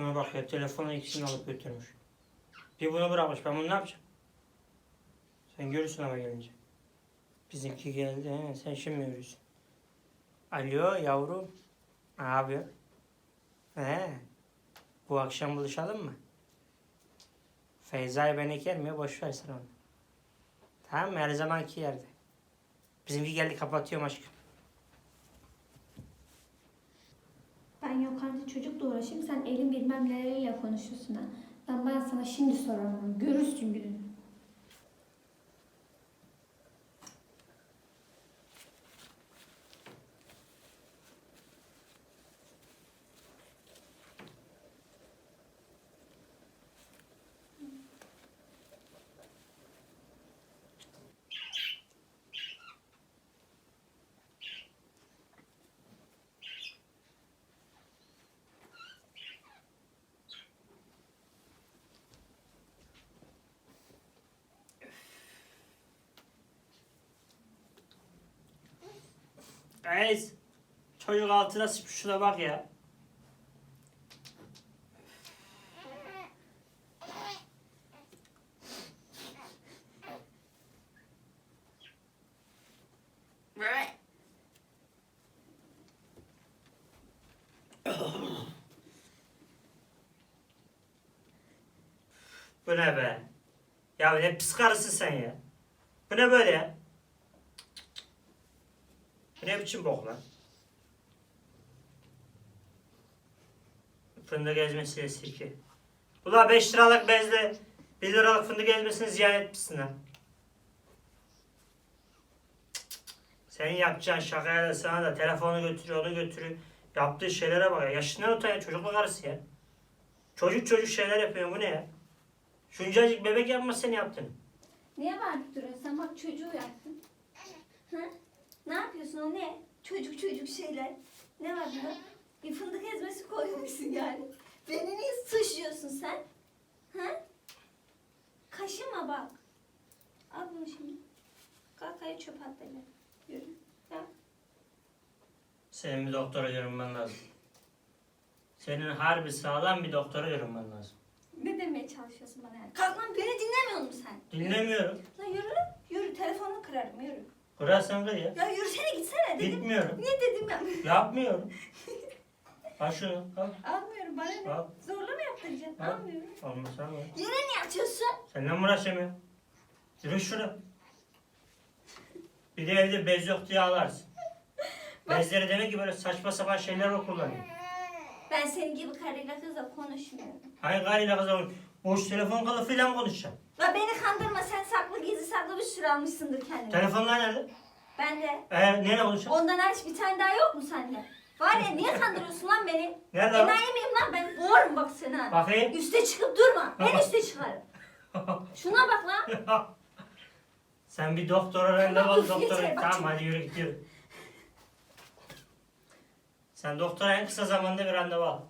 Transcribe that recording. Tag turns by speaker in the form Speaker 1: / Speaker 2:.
Speaker 1: Şuna bak ya telefonu ikisini alıp götürmüş. Bir bunu bırakmış. Ben bunu ne yapacağım? Sen görürsün ama gelince. Bizimki geldi. He. Sen şimdi görürsün. Alo yavrum. Yapıyorsun? He. Bu akşam buluşalım mı? Feyza'yı ben ekerim ya. Boş ver sen onu. Tamam mı? Her zamanki yerde. Bizimki geldi kapatıyorum aşkım.
Speaker 2: Ben yukarıda çocukla uğraşayım. Sen elin bilmem neleriyle konuşuyorsun ha. Ben ben sana şimdi sorarım. Görürsün gününü.
Speaker 1: Guys. Çocuk altına sıçmış şuna bak ya. Bu ne be? Ya ne pis karısın sen ya. Bu ne böyle ya? Ne biçim bok lan? Fındık ezmesiyle sirke. Ula 5 liralık bezle 1 liralık fındık ezmesini ziyan etmişsin lan. Senin yapacağın şakaya da sana da telefonu götürüyor, onu götürüyor. Yaptığı şeylere bak ya. Yaşından utanıyor çocukla karısı ya. Çocuk çocuk şeyler yapıyor bu ne ya? Şuncacık bebek yapma seni yaptın.
Speaker 2: Niye bağırıp duruyorsun? Sen bak çocuğu yaktın. Ha? Ne yapıyorsun o ne? Çocuk çocuk şeyler. Ne var bunda? Bir fındık ezmesi koymuşsun yani. Beni niye sıçıyorsun sen? Ha? Kaşıma bak. Al bunu şimdi. Kalk ayağı çöp at beni. Yürü. Kalk.
Speaker 1: Senin bir doktora görünmen lazım. Senin harbi sağlam bir doktora görünmen lazım.
Speaker 2: Ne demeye çalışıyorsun bana yani? Kalk lan beni dinlemiyor musun sen?
Speaker 1: Dinlemiyorum.
Speaker 2: Lan yürü. Yürü telefonunu kırarım yürü.
Speaker 1: Kırarsan kır ya.
Speaker 2: Ya yürüsene gitsene dedim.
Speaker 1: Gitmiyorum.
Speaker 2: Ne dedim ben?
Speaker 1: Yapmıyorum. Al şunu. Al.
Speaker 2: Almıyorum bana ne?
Speaker 1: Al.
Speaker 2: Zorla mı yaptıracaksın?
Speaker 1: Al.
Speaker 2: Almıyorum.
Speaker 1: Olmasa mı?
Speaker 2: Yine ne yapıyorsun?
Speaker 1: Seninle mi uğraşamıyorum? Yürü şunu. Bir de evde bez yok diye ağlarsın. Bezleri demek ki böyle saçma sapan şeyler mi kullanıyor?
Speaker 2: Ben senin gibi karıyla kızla konuşmuyorum.
Speaker 1: Hayır kız oğlum. Boş telefon kılıfıyla mı konuşacağım?
Speaker 2: La beni kandırma sen saklı gizli saklı bir sürü almışsındır kendine.
Speaker 1: Telefonlar nerede?
Speaker 2: Ben de.
Speaker 1: Ee, neyle konuşacağım?
Speaker 2: Ondan hariç bir tane daha yok mu sende? Var ya niye kandırıyorsun lan beni?
Speaker 1: Nerede o?
Speaker 2: Enayi miyim lan ben? Boğarım bak seni ha.
Speaker 1: Bakayım.
Speaker 2: Üste çıkıp durma. Ben üste çıkarım. Şuna bak lan.
Speaker 1: Sen bir doktora randevu al doktora. Tamam hadi yürü yürü. Sen doktora en kısa zamanda bir randevu al.